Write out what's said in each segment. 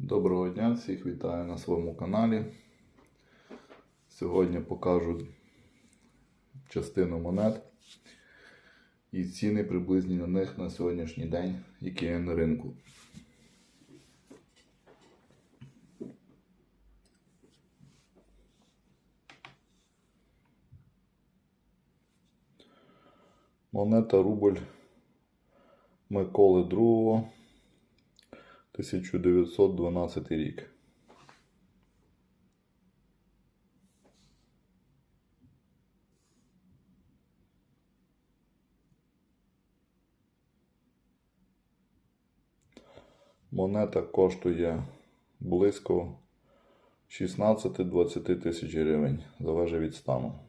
Доброго дня, всіх вітаю на своєму каналі. Сьогодні покажу частину монет і ціни приблизні на них на сьогоднішній день, які є на ринку. Монета рубль Миколи II 1912 рік. Монета коштує близько 16-20 тисяч гривень, залежить від стану.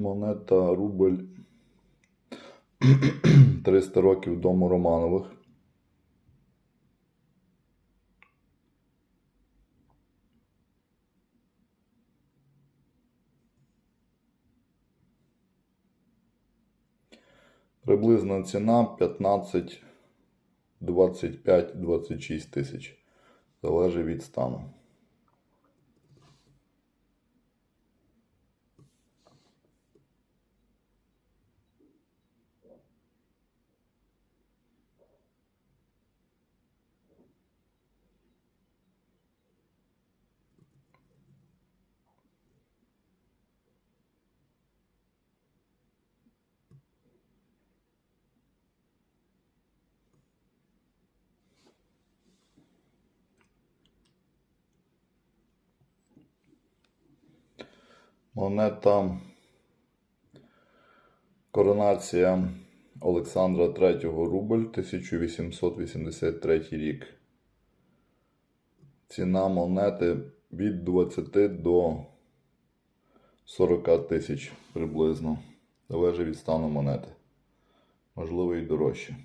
Монета рубль 300 років дому Романових. Приблизна ціна 15, 25, 26 тисяч. Залежить від стану. Монета Коронація Олександра III рубль 1883 рік. Ціна монети від 20 до 40 тисяч приблизно. Залежить від стану монети. Можливо і дорожче.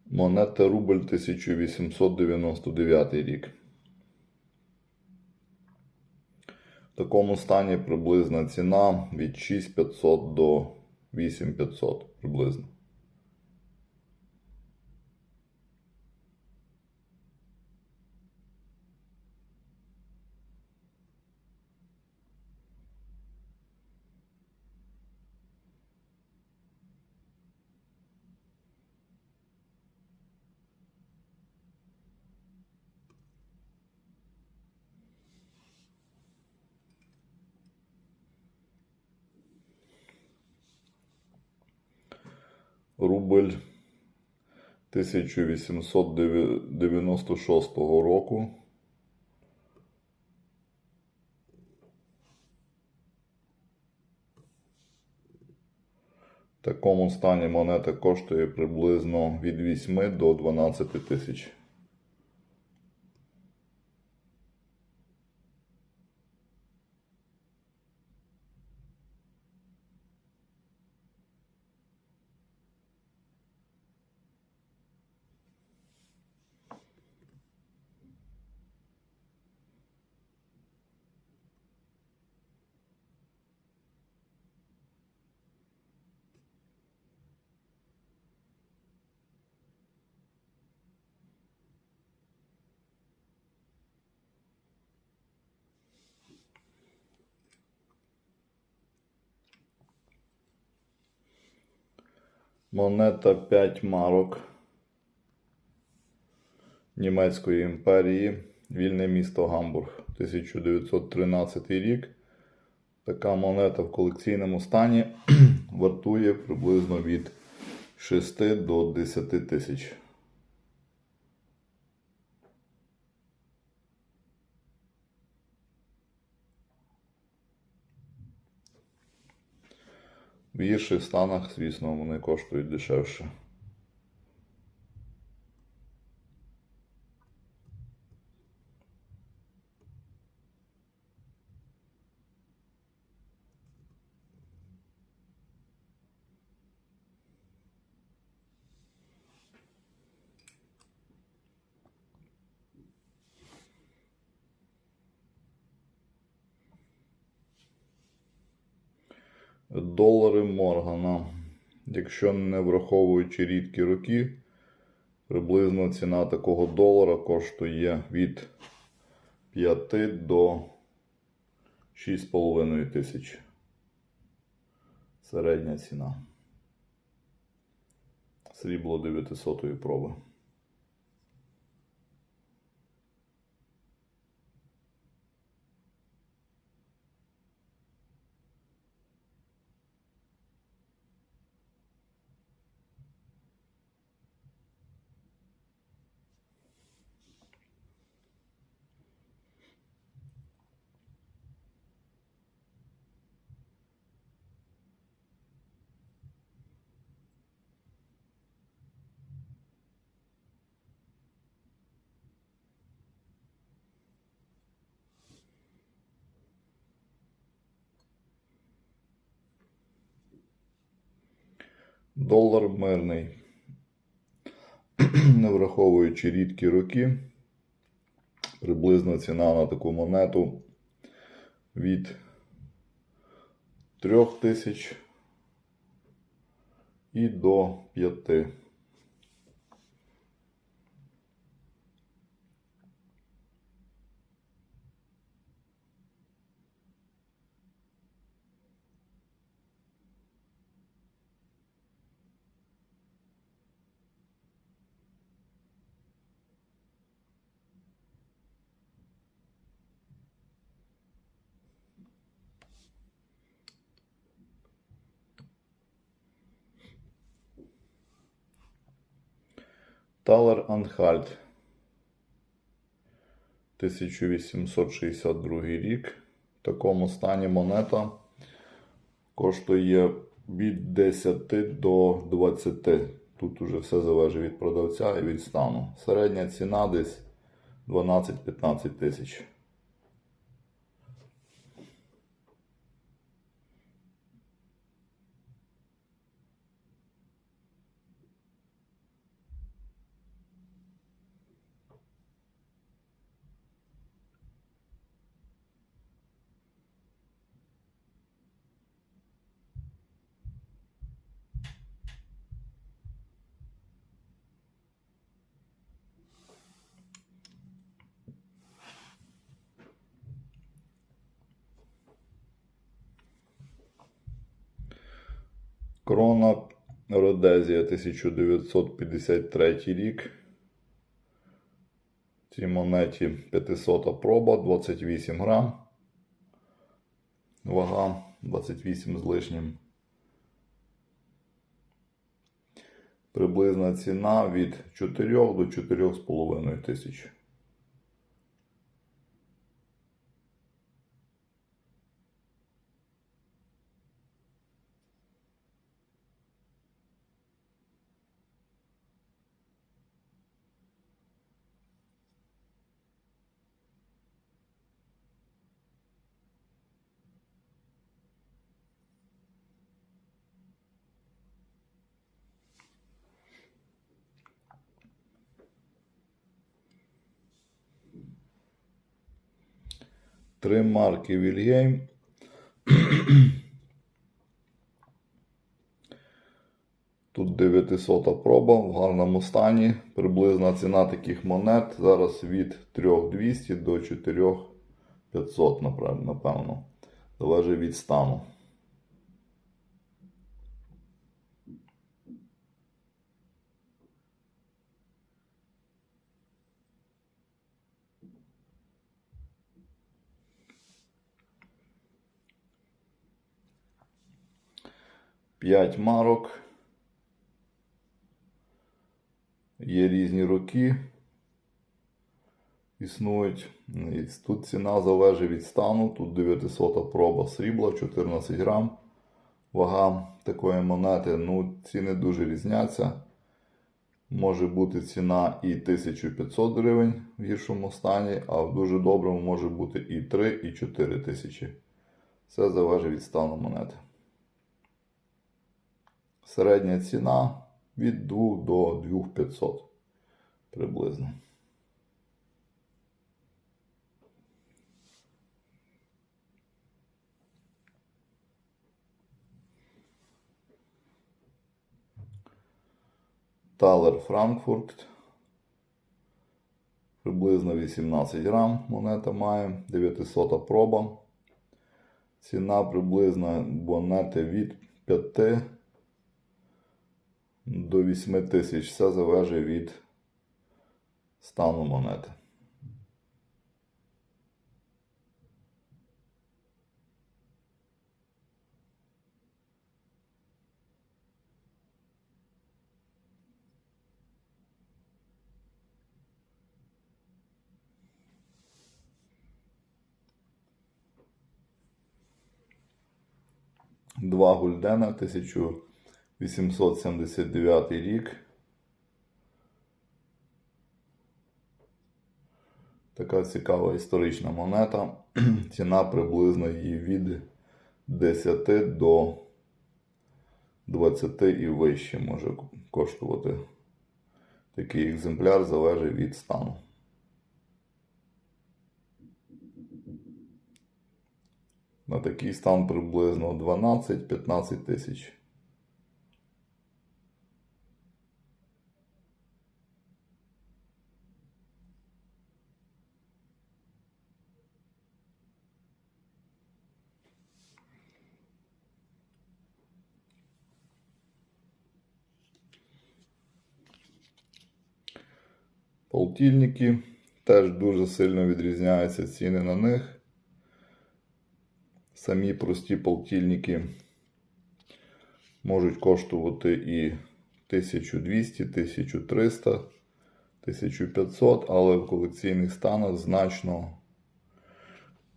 Монета рубль 1899 рік. В такому стані приблизна ціна від 6500 до 8500 приблизно. Рубль 1896 року. В такому стані монета коштує приблизно від 8 до 12 тисяч. Монета 5 марок Німецької імперії Вільне місто Гамбург, 1913 рік. Така монета в колекційному стані вартує приблизно від 6 до 10 тисяч. В гірших станах, звісно, вони коштують дешевше. Долари Моргана. Якщо не враховуючи рідкі роки, приблизно ціна такого долара коштує від 5 до 6,5 тисяч. Середня ціна. Срібло 900 проби. Долар мирний. Не враховуючи рідкі роки, приблизно ціна на таку монету від 3 тисяч і до 5. Талер Анхальт. 1862 рік. В такому стані монета коштує від 10 до 20. Тут уже все залежить від продавця і від стану. Середня ціна десь 12-15 тисяч. Крона Родезія 1953 рік. Цій монеті 500 проба, 28 грам. Вага 28 з лишнім. Приблизна ціна від 4 до 4,5 тисяч. Три марки Вільгейм. Тут 900 проба в гарному стані. Приблизна ціна таких монет зараз від 3200 до 4500, напевно. Залежить від стану. 5 марок. Є різні роки. Існують. І Тут ціна залежить від стану. Тут 900 проба срібла, 14 грам. Вага такої монети. Ну, ціни дуже різняться. Може бути ціна і 1500 гривень в гіршому стані, а в дуже доброму може бути і 3, і 4 тисячі. Все залежить від стану монети. Середня ціна від 2 до 2500 приблизно. Талер Франкфурт. Приблизно 18 грам монета має, 900 проба. Ціна приблизно монети від 5 до 8 тисяч. Все залежить від стану монети. Два гульдена 1879 рік. Така цікава історична монета. Ціна приблизно її від 10 до 20 і вище може коштувати. Такий екземпляр залежить від стану. На такий стан приблизно 12-15 тисяч. Полтільники теж дуже сильно відрізняються ціни на них. Самі прості полтільники можуть коштувати і 1200, 1300, 1500, але в колекційних станах значно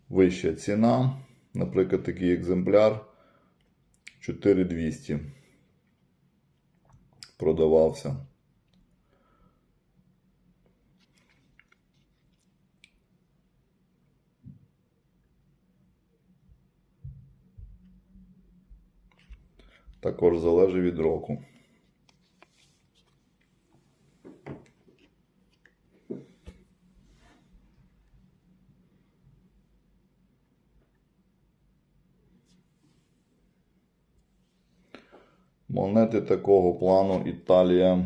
вища ціна. Наприклад, такий екземпляр 4200 продавався. Також залежить від року. Монети такого плану Італія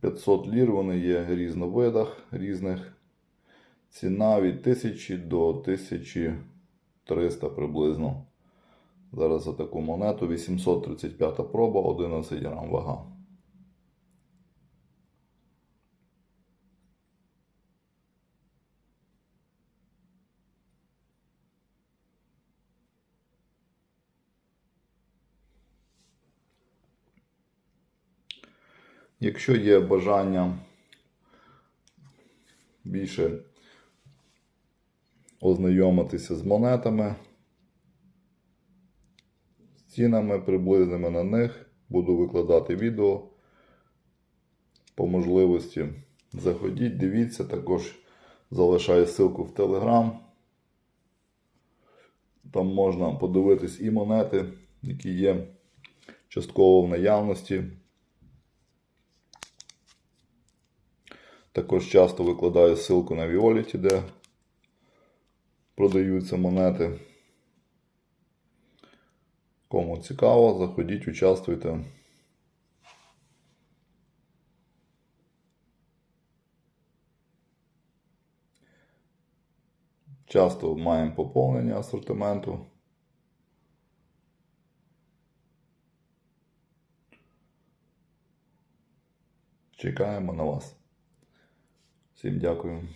500 лір, вони є в різновидах різних. Ціна від 1000 до 1300 приблизно. Зараз за таку монету 835 проба, 11 грам вага. Якщо є бажання більше ознайомитися з монетами, цінами приблизними на них, буду викладати відео. По можливості заходіть, дивіться, також залишаю ссылку в Telegram. Там можна подивитись і монети, які є частково в наявності. Також часто викладаю ссылку на Violet, де продаються монети. Цікаво, заходіть, участвуйте. Часто маємо поповнення асортименту. Чекаємо на вас. Всім дякую.